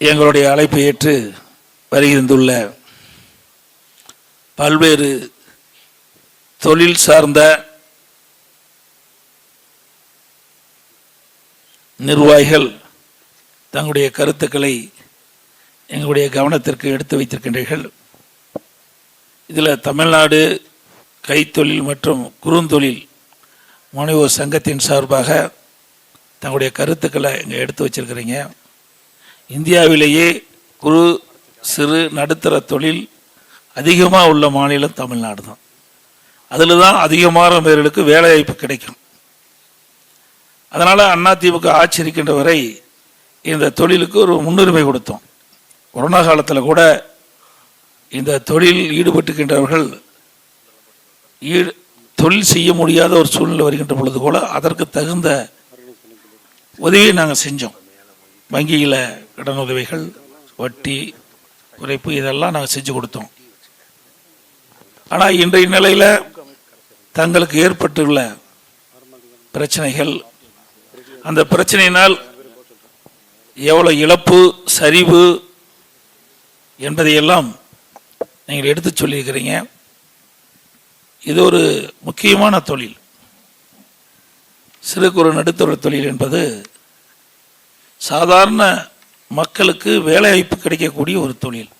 எங்களுடைய அழைப்பை ஏற்று வருகின்றுள்ள பல்வேறு தொழில் சார்ந்த நிர்வாகிகள் தங்களுடைய கருத்துக்களை எங்களுடைய கவனத்திற்கு எடுத்து வைத்திருக்கின்றீர்கள். இதில் தமிழ்நாடு கைத்தொழில் மற்றும் குறுந்தொழில் முனைவோர் சங்கத்தின் சார்பாக தங்களுடைய கருத்துக்களை இங்கே எடுத்து வச்சிருக்கிறீங்க. இந்தியாவிலேயே குறு சிறு நடுத்தர தொழில் அதிகமாக உள்ள மாநிலம் தமிழ்நாடு தான். அதில் தான் அதிகமான பேர்களுக்கு வேலைவாய்ப்பு கிடைக்கும். அதனால் அதிமுக ஆட்சி இருக்கின்ற வரை இந்த தொழிலுக்கு ஒரு முன்னுரிமை கொடுத்தோம். கொரோனா காலத்தில் கூட இந்த தொழில் ஈடுபட்டுக்கின்றவர்கள் ஈடு தொழில் செய்ய முடியாத ஒரு சூழ்நிலை வருகின்ற பொழுது கூட அதற்கு தகுந்த உதவியை நாங்கள் செஞ்சோம். வங்கியில் கடன் உதவிகள் வட்டி குறைப்பு இதெல்லாம் நாங்கள் செஞ்சு கொடுத்தோம். ஆனால் இன்றைய நிலையில் தங்களுக்கு ஏற்பட்டுள்ள பிரச்சனைகள் அந்த பிரச்சனையினால் எவ்வளோ இழப்பு சரிவு என்பதையெல்லாம் நீங்கள் எடுத்து சொல்லியிருக்கிறீங்க. இது ஒரு முக்கியமான தொழில். சிறு குறு நடுத்தர தொழில் என்பது சாதாரண மக்களுக்கு வேலைவாய்ப்பு கிடைக்கக்கூடிய ஒரு தொழில்.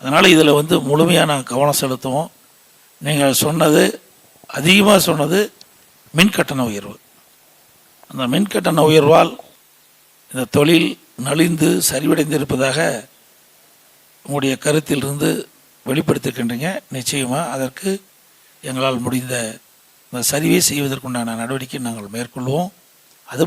அதனால் இதில் வந்து முழுமையாக நாங்கள் கவனம் செலுத்துவோம். நீங்கள் சொன்னது அதிகமாக சொன்னது மின் கட்டண உயர்வு. அந்த மின் கட்டண உயர்வால் இந்த தொழில் நலிந்து சரிவடைந்திருப்பதாக உங்களுடைய கருத்திலிருந்து வெளிப்படுத்திருக்கின்றீங்க. நிச்சயமாக அதற்கு எங்களால் முடிந்த இந்த சரிவை செய்வதற்குண்டான நடவடிக்கை நாங்கள் மேற்கொள்வோம். அது மட்டும்